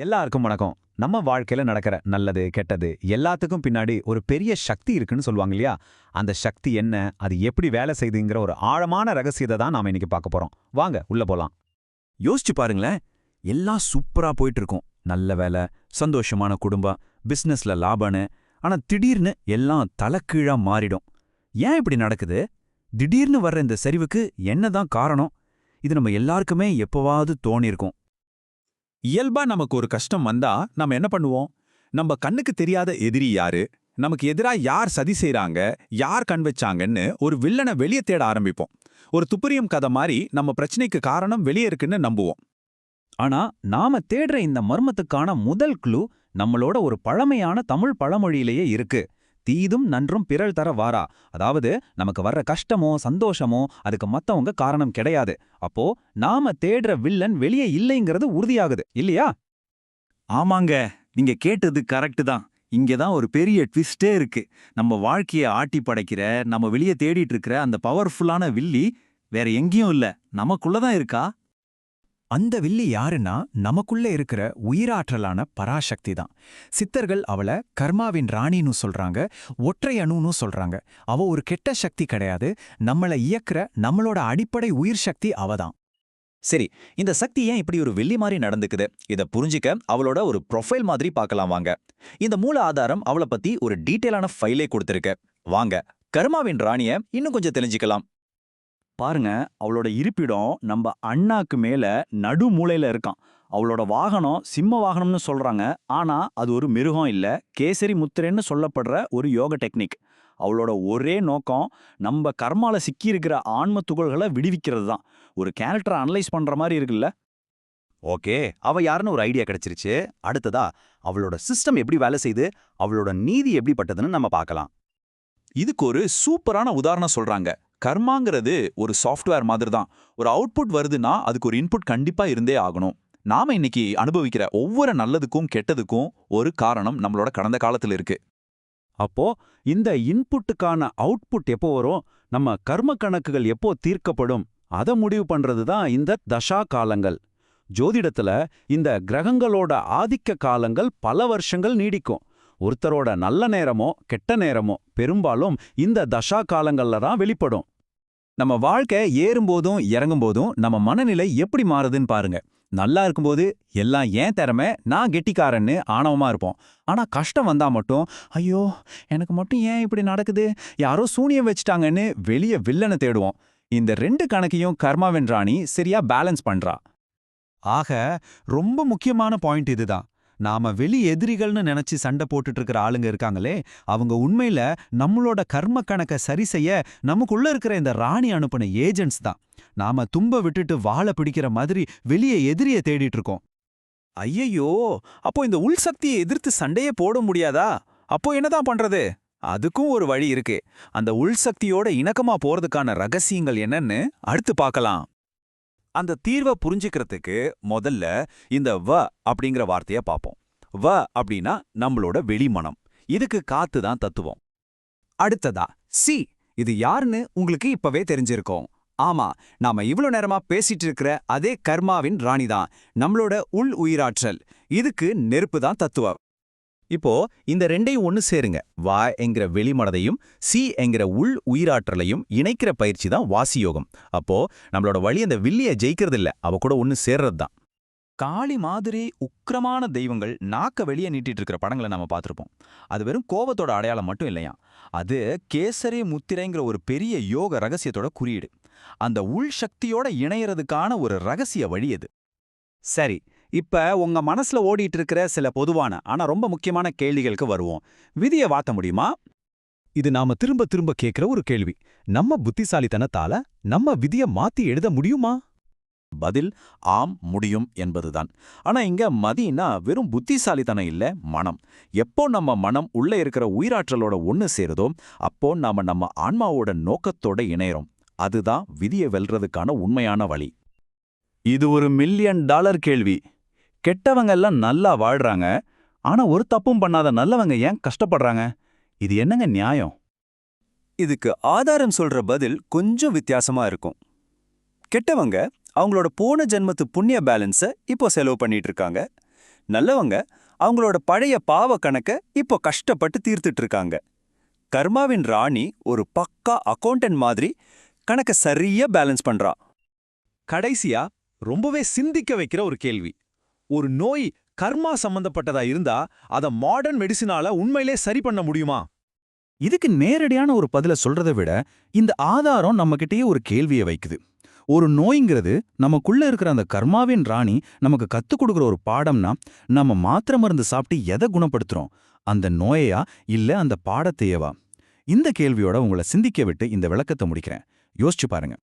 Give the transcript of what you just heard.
எல்லாருக்கும் வணக்கம். நம்ம வாழ்க்கையில நடக்கிற நல்லது கெட்டது எல்லாத்துக்கும் பின்னாடி ஒரு பெரிய சக்தி இருக்குன்னு சொல்லுவாங்க இல்லையா? அந்த சக்தி என்ன? அது எப்படி வேலை செய்யுதுங்கிற ஒரு ஆழமான ரகசியத்தை தான் நாம இன்னைக்கு பார்க்க போறோம். வாங்க உள்ள போலாம். யோசிச்சு பாருங்களேன். எல்லாம் சூப்பரா போயிட்டு இருக்கும் நல்ல வேலை சந்தோஷமான குடும்பம் பிசினஸ்ல லாபம்னு. ஆனா திடீர்னு எல்லாம் தலைக்கீழா மாறிடும். ஏன் இப்படி நடக்குது? திடீர்னு வர்ற இந்த சரிவுக்கு என்னதான் காரணம்? இது நம்ம எல்லாருக்குமே எப்பவாவது தோணியிருக்கும். இயல்பா நமக்கு ஒரு கஷ்டம் வந்தா நாம என்ன பண்ணுவோம்? நம்ம கண்ணுக்கு தெரியாத எதிரி யாரு? நமக்கு எதிரா யார் சதி செய்யறாங்க யார் கண் வச்சாங்கன்னு ஒரு வில்லனை வெளியே தேட ஆரம்பிப்போம். ஒரு துப்பறியும் கதை மாதிரி நம்ம பிரச்சனைக்கு காரணம் வெளியே இருக்குன்னு நம்புவோம். ஆனா நாம தேடுற இந்த மர்மத்துக்கான முதல் க்ளூ நம்மளோட ஒரு பழமையான தமிழ் பழமொழியிலேயே இருக்கு. தீதும் நன்றும் பிறல் தர வாரா. அதாவது நமக்கு வர்ற கஷ்டமோ சந்தோஷமோ அதுக்கு மத்தவங்க காரணம் கிடையாது. அப்போ நாம தேடுற வில்லன் வெளியே இல்லைங்கிறது உறுதியாகுது. இல்லையா? ஆமாங்க. நீங்க கேட்டது கரெக்ட் தான். இங்க தான் ஒரு பெரிய ட்விஸ்டே இருக்கு. நம்ம வாழ்க்கைய ஆட்டி படைக்கிற நம்ம வெளியே தேடிட்டு இருக்கிற அந்த பவர்ஃபுல்லான வில்லி வேற எங்கேயும் இல்ல. நமக்குள்ள தான் இருக்கா? அந்த வில்லி யாருன்னா நமக்குள்ள இருக்கிற உயிராற்றலான பராசக்தி தான் சித்தர்கள் அவள கர்மாவின் ராணின்னு சொல்றாங்க ஒற்றை அணுன்னு சொல்றாங்க. அவ ஒரு கெட்ட சக்தி கிடையாது நம்மள இயக்குற நம்மளோட அடிப்படை உயிர் சக்தி அவதான். சரி இந்த சக்தி ஏன் இப்படி ஒரு வெள்ளி மாதிரி நடந்துக்குது? இத புரிஞ்சிக்க அவளோட ஒரு ப்ரொஃபைல் மாதிரி பார்க்கலாம் வாங்க. இந்த மூல ஆதாரம் அவளை பத்தி ஒரு டீட்டெயிலான ஃபைலே கொடுத்துருக்கு. வாங்க கர்மாவின் ராணிய இன்னும் கொஞ்சம் தெரிஞ்சுக்கலாம். பாருங்க அவளோட இருப்பிடம் நம்ம அண்ணாக்கு மேல நடு மூலையில இருக்கான். அவளோட வாகனம் சிம்ம வாகனம்னு சொல்றாங்க. ஆனா அது ஒரு மிருகம் இல்ல. கேசரி முத்திரைன்னு சொல்லப்படுற ஒரு யோக டெக்னிக். அவளோட ஒரே நோக்கம் நம்ம கர்மால சிக்கி இருக்கிற ஆன்ம துகள்களை விடுவிக்கிறது தான் ஒரு கேரக்டரை அனலைஸ் பண்ற மாதிரி இருக்குல்ல? ஓகே அவ யாருன்னு ஒரு ஐடியா கிடைச்சிருச்சு. அடுத்ததா அவளோட சிஸ்டம் எப்படி வேலை செய்யுது அவளோட நீதி எப்படிப்பட்டதுன்னு நம்ம பார்க்கலாம். இதுக்கு ஒரு சூப்பரான உதாரணம் சொல்றாங்க. கர்மாங்கிறது ஒரு சாஃப்ட்வேர் மாதிரி தான் ஒரு அவுட்புட் வருதுன்னா அதுக்கு ஒரு இன்புட் கண்டிப்பா இருந்தே ஆகணும். நாம இன்னைக்கு அனுபவிக்கிற ஒவ்வொரு நல்லதுக்கும் கெட்டதுக்கும் ஒரு காரணம் நம்மளோட கடந்த காலத்துல இருக்கு. அப்போ இந்த இன்புட்டுக்கான அவுட்புட் எப்போ வரும்? நம்ம கர்ம கணக்குகள் எப்போ தீர்க்கப்படும்? அதை முடிவு பண்றது தான் இந்த தசா காலங்கள். ஜோதிடத்துல இந்த கிரகங்களோட ஆதிக்க காலங்கள் பல வருஷங்கள் நீடிக்கும். ஒருத்தரோட நல்ல நேரமோ கெட்ட நேரமோ பெரும்பாலும் இந்த தசா காலங்கள்ல தான் வெளிப்படும். நம்ம வாழ்க்கை ஏறும்போதும் இறங்கும்போதும் நம்ம மனநிலை எப்படி மாறுதுன்னு பாருங்க. நல்லா இருக்கும்போது எல்லாம் ஏன் திறமை? நான் கெட்டிக்காரன்னு ஆணவமா இருப்போம். ஆனா கஷ்டம் வந்தா மட்டும் ஐயோ எனக்கு மட்டும் ஏன் இப்படி நடக்குது? யாரோ சூனியம் வச்சுட்டாங்கன்னு வெளியே வில்லனை தேடுவோம். இந்த ரெண்டு கணக்கையும் கர்மாவின் ராணி சரியா பேலன்ஸ் பண்றா. ஆக ரொம்ப முக்கியமான பாயிண்ட் இதுதான் நாம வெளி எதிரிகள்னு நினைச்சு சண்டை போட்டுட்டு இருக்கிற ஆளுங்க இருக்காங்களே அவங்க உண்மையில நம்மளோட கர்ம கணக்க சரி செய்ய நமக்குள்ள இருக்கிற இந்த ராணி அனுப்பின ஏஜென்ட்ஸ் தான். நாம தும்ப விட்டுட்டு வாழை பிடிக்கிற மாதிரி வெளியே எதிரிய தேடிட்டு இருக்கோம் ஐயையோ! அப்போ இந்த உள் சக்தியை எதிர்த்து சண்டையே போட முடியாதா? அப்போ என்னதான் பண்றது? அதுக்கும் ஒரு வழி இருக்கு. அந்த உள் சக்தியோட இணக்கமா போறதுக்கான ரகசியங்கள் என்னன்னு அடுத்து பார்க்கலாம். அந்த தீர்வை புரிஞ்சுக்கிறதுக்கு முதல்ல இந்த வ அப்படிங்கிற வார்த்தைய பார்ப்போம். வ அப்படின்னா நம்மளோட வெளிமனம். இதுக்கு காத்து தான் தத்துவம். அடுத்ததா சி. இது யாருன்னு உங்களுக்கு இப்பவே தெரிஞ்சிருக்கோம். ஆமா நாம இவ்ளோ நேரமா பேசிட்டு இருக்கிற அதே கர்மாவின் ராணி தான். நம்மளோட உள் உயிராற்றல். இதுக்கு நெருப்பு தான் தத்துவம். இப்போ இந்த ரெண்டையும் ஒன்னு சேருங்க. வா என்கிற வெளிமனதையும் சி என்கிற உள் உயிராற்றலையும் இணைக்கிற பயிற்சி தான் வாசியோகம். அப்போ நம்மளோட வழி அந்த வில்லிய ஜெயிக்கிறது இல்ல அவ கூட ஒன்னு சேர்றது தான் காளி மாதிரி உக்கிரமான தெய்வங்கள் நாக்க வெளியே நீட்டிட்டு இருக்கிற படங்களை நம்ம பார்த்துருப்போம். அது வெறும் கோபத்தோட அடையாளம் மட்டும் இல்லையா? அது கேசரி முத்திரைங்கிற ஒரு பெரிய யோக ரகசியத்தோட குறியீடு. அந்த உள் சக்தியோட இணையறதுக்கான ஒரு ரகசிய வழி அது. சரி இப்ப உங்க மனசுல ஓடிட்டு இருக்கிற சில பொதுவான ஆனா ரொம்ப முக்கியமான கேள்விகளுக்கு வருவோம். விதியை வாத்த முடியுமா? இது நாம திரும்ப திரும்ப கேட்கிற ஒரு கேள்வி. நம்ம புத்திசாலித்தனத்தால நம்ம விதிய மாத்தி எழுத முடியுமா? பதில் ஆம் முடியும் என்பதுதான். ஆனா இங்க மதினா வெறும் புத்திசாலித்தனம் இல்ல மனம். எப்போ நம்ம மனம் உள்ள இருக்கிற உயிராற்றலோட ஒன்னு சேருதோ அப்போ நாம நம்ம ஆன்மாவோட நோக்கத்தோட இணையறோம். அதுதான் விதியை வெல்றதுக்கான உண்மையான வழி. இது ஒரு மில்லியன் டாலர் கேள்வி. கெட்டவங்க எல்லாம் நல்லா வாழ்றாங்க. ஆனா ஒரு தப்பும் பண்ணாத நல்லவங்க ஏன் கஷ்டப்படுறாங்க? இது என்னங்க நியாயம்? இதுக்கு ஆதாரம் சொல்ற பதில் கொஞ்சம் வித்தியாசமா இருக்கும். கெட்டவங்க அவங்களோட போன ஜென்மத்து புண்ணிய பேலன்ஸை இப்போ செலவு பண்ணிட்டு இருக்காங்க நல்லவங்க அவங்களோட பழைய பாவ கணக்க இப்போ கஷ்டப்பட்டு தீர்த்துட்டு இருக்காங்க கர்மாவின் ராணி ஒரு பக்கா அக்கௌண்டன்ட் மாதிரி கணக்க சரியா பேலன்ஸ் பண்றா. கடைசியா ரொம்பவே சிந்திக்க வைக்கிற ஒரு கேள்வி. ஒரு நோய் கர்மா சம்பந்தப்பட்டதா இருந்தா அத மாடர்ன் மெடிசினால உண்மையிலே சரி பண்ண முடியுமா? இதுக்கு நேரடியான ஒரு பதில சொல்றதை விட இந்த ஆதாரம் நம்மகிட்டயே ஒரு கேள்வியை வைக்குது. ஒரு நோய்ங்கிறது நமக்குள்ள இருக்கிற அந்த கர்மாவின் ராணி நமக்கு கத்துக் கொடுக்குற ஒரு பாடம்னா நம்ம மாத்திர மருந்து சாப்பிட்டு எதை குணப்படுத்துறோம்? அந்த நோயையா இல்ல அந்த பாடத்தையவா? இந்த கேள்வியோட உங்களை சிந்திக்க விட்டு இந்த விளக்கத்தை முடிக்கிறேன். யோசிச்சு பாருங்க.